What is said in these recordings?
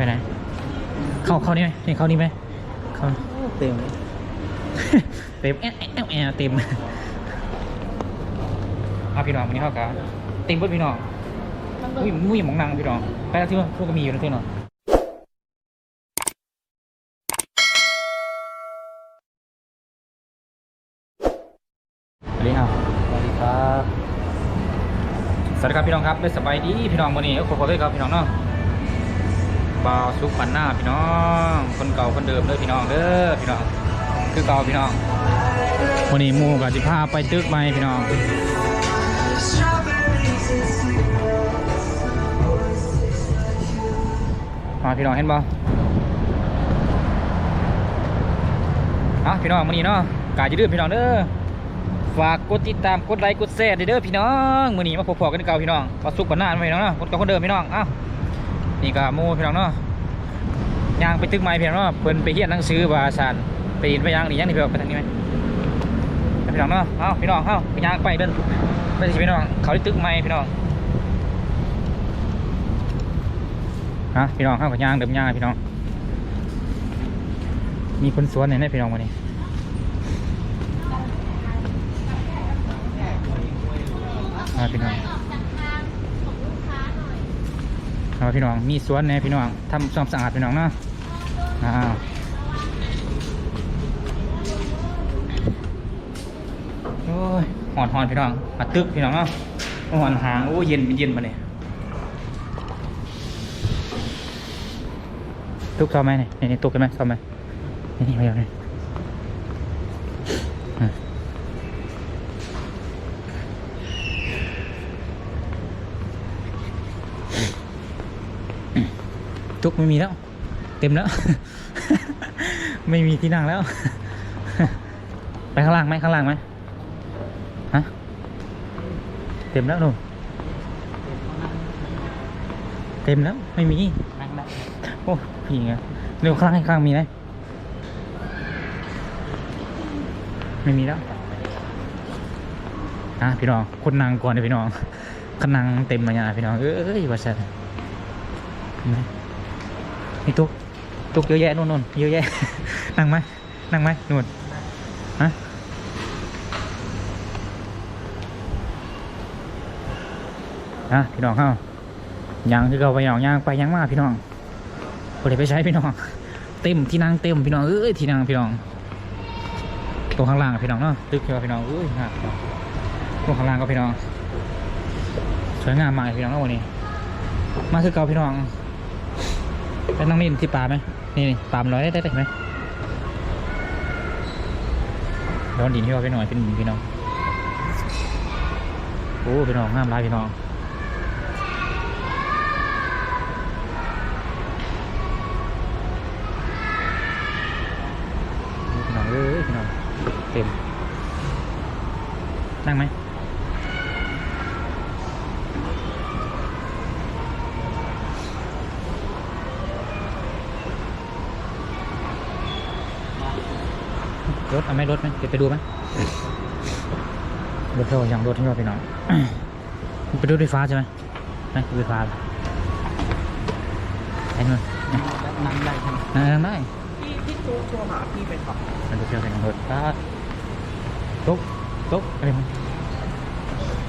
ไปไหน เข้าเข้านี่ไหมนี่เข้านี่ไหมเข้าเต็มเลยเต็มแอะแอะแอะแอะเต็มเอาพี่น้องวันนี้เข้ากันเต็มเบิดพี่น้องมุ้ยมุ้ยหมองนางพี่น้องไปแล้วที่ว่าพวกก็มีอยู่นะเท่เนาะสวัสดีครับสวัสดีครับสวัสดีครับพี่น้องครับได้สบายดีพี่น้องวันนี้ขอขอเลยครับพี่น้องเนาะ บาวสุกปันหน้าพี่น้อง คนเก่าคนเดิมเลยพี่น้องเด้อพี่น้อง คือเก่าพี่น้องวันนี้มูกับจิพาไปตึกใหมพี่น้องมาพี่น้องเห็นบ่อะพี่น้องวันนี้เนาะกาจะดื้อพี่น้องเด้อฝากกดติดตามกดไลค์กดแชร์เด้อพี่น้องมื้อนี้มาพบๆกันเก่าพี่น้องก็สุกกว่าหน้าพี่น้องเนาะคนเก่าคนเดิมพี่น้องอ้าว นี่ก็มูพี่น้องเนาะยางไปตึกไม้พี่น้องเนาะเพิ่นไปเรียนหนังสือภาษาไปยินไปยางนี่ย่างนี่พี่น้องไปทางนี้ไหมพี่น้องเนาะเอาพี่น้องเอ้าไปย่างไปเดินไปสิพี่น้องเขาที่ตึกไม้พี่น้องฮะพี่น้องเอ้าก็ย่างเดิมยางพี่น้อง มีคนสวนไหนเนี่ยพี่น้องวันนี้อ่าพี่น้อง เอาพี่น้องมีสวนน่พี่น้องทำความสะอาดพี่น้องเนาะอ่าวโอ้ยหอนหอนพี่น้องมาตึกพี่น้องเนาะหอนหางโอ้เย็นเย็นมาเนี่ยตุกซ้อมไหมเนี่ยนี่ตุกกันไหมซ้อมไหมนี่นี่มาอย่างนี้ จุกไม่มีแล้ว เต็มแล้ว ไม่มีที่นั่งแล้ว ไปข้างล่างไหมข้างล่างไหมฮะเต็มแล้วหนูเต็มแล้วไม่มีโอ้พี่ไงเร็วข้างล่างข้างมีไหมไม่มีแล้วอะพี่น้องคนนั่งก่อนเลยพี่น้องขนังเต็มมาเนี่ยพี่น้องเอ้ยว่าสันเห็นไห มีตุ๊กตุกเยอะแยะนู่นนู่นเยอะแยะ นั่งไหมนั่งไหมนู่นฮะอะพี่น้องเข้ายังคือเราไปย่างย่างไปย่างมาพี่น้องบ่ได้ไปใช้พี่น้อง เต็มที่นั่งเต็มพี่น้องเอ้ยที่นั่งพี่น้องตรงข้างล่างพี่น้องเนาะตึกเขียวพี่น้องเอ้ยฮะตรงข้างล่างก็พี่น้องสวยงามมากพี่น้องเนาะวันนี้ มาคือเก่าพี่น้อง ไปนั่งเล่ที่ป่าไหมนี่นี่ป่ามนร้อยได้ได้ไหมร้อนดินที่ว่าไปหน่อยเป็นพี่น้องโอ้พี่น้องงามร้ายพี่น้องพี่น้องเอ้ยพี่น้องเต็มนั่งไหม เอาไหมรถไหมเดี๋ยวไปดูไหมรถเท่าอย่างรถที่เราไปหน่อยไปดูไฟฟ้าใช่ไหมไหมดูไฟฟ้าไอ้นู่นนั่งได้ใช่ไหมนั่งได้พี่พี่โจ๊กโทรหาพี่ไปขับมาดูเที่ยวกันรถป้าตุ๊กตุ๊กอะไรมั้ง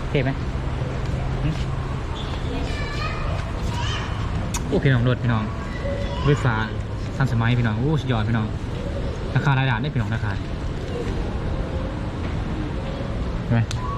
เท่ไหมหึโอ้พี่น้องรถพี่น้องรถไฟฟ้าทันสมัยพี่น้องโอ้สุดยอดพี่น้องราคารายได้ได้พี่น้องราคา ใ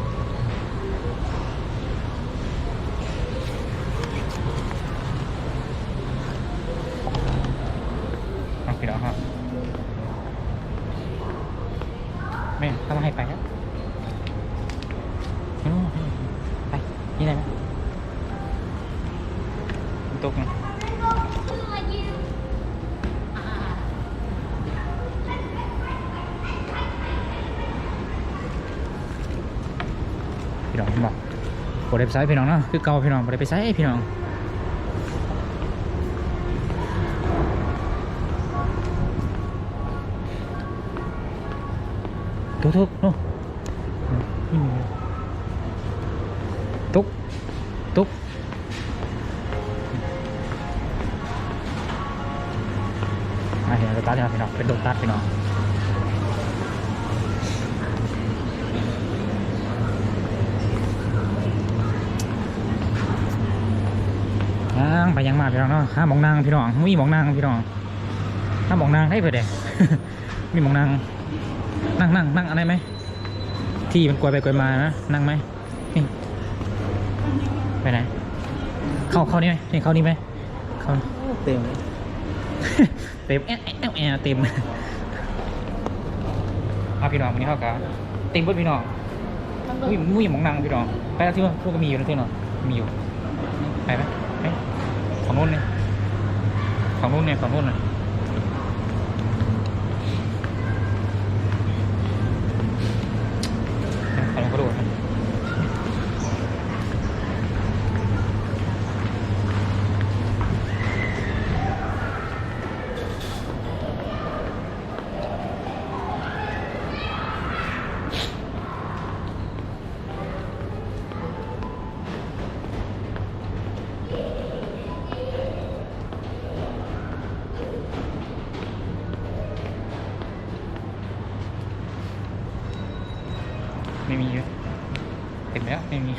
บได้ไปไซส์พี่น้องเนาะคือเก่าพี่น้องบได้ไปไซส์พี่น้องทุกทุกโน่นี่มีตุกตุกอะเห็นโดตัสเนี่ยพี่น้องเป็นโดตัสพี่น้อง ไปยังมาพี่น้องเนาะห้ามมองนางพี่น้องมีมองนางพี่น้องห้ามมองนางให้เพื่อเด้มีมองนางนั่งนั่งนั่งอะไรไหมที่มันกวยไปกวยมานะนั่งไหมนี่ไปไหนเข้าเข้านี่ไหมนี่เข้านี่ไหมเข้าเต็มเลยเต็มแอะแอะแอะแอะเต็มเอาพี่น้องวันนี้เข้ากันเต็มเบิดพี่น้องมุ้ยมุ้ยหมองนางพี่น้องไปแล้วที่ว่าพวกก็มีอยู่นะที่น้องมีอยู่ไปไหมไป ฝั่งนู้นเนี่ยฝั่งนู้นเนี่ยฝั่งนู้นน่ะไปลองกระโดดนะ ไม่มี เห็นแล้วไม่มี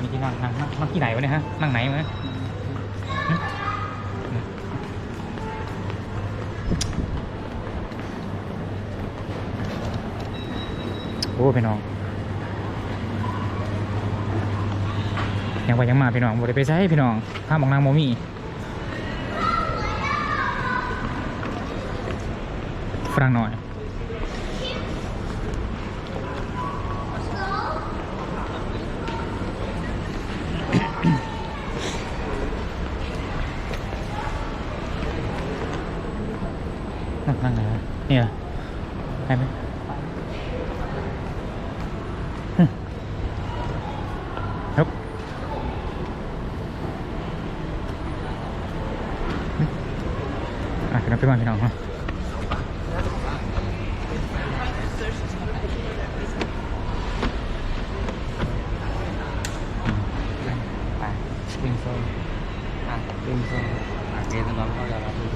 มีที่นั่งนั่งนั่งนั่งที่ไหนวะเนี่ยฮะ นั่งไหนวะโอ้พี่น้อง ยังไปยังมาพี่น้องบ่ได้ไปใช้พี่น้องห้ามมองนางโมมี่ฝรั่งหน่อยนั่งนั่งไหนวะเนี่ยได้ไหม ครับอะพี่น้องพี่บ้านพี่น้องฮะไป วิ่งโซ่อะเต็มโซนอะเกณฑ์น้องเขาจะรับผิด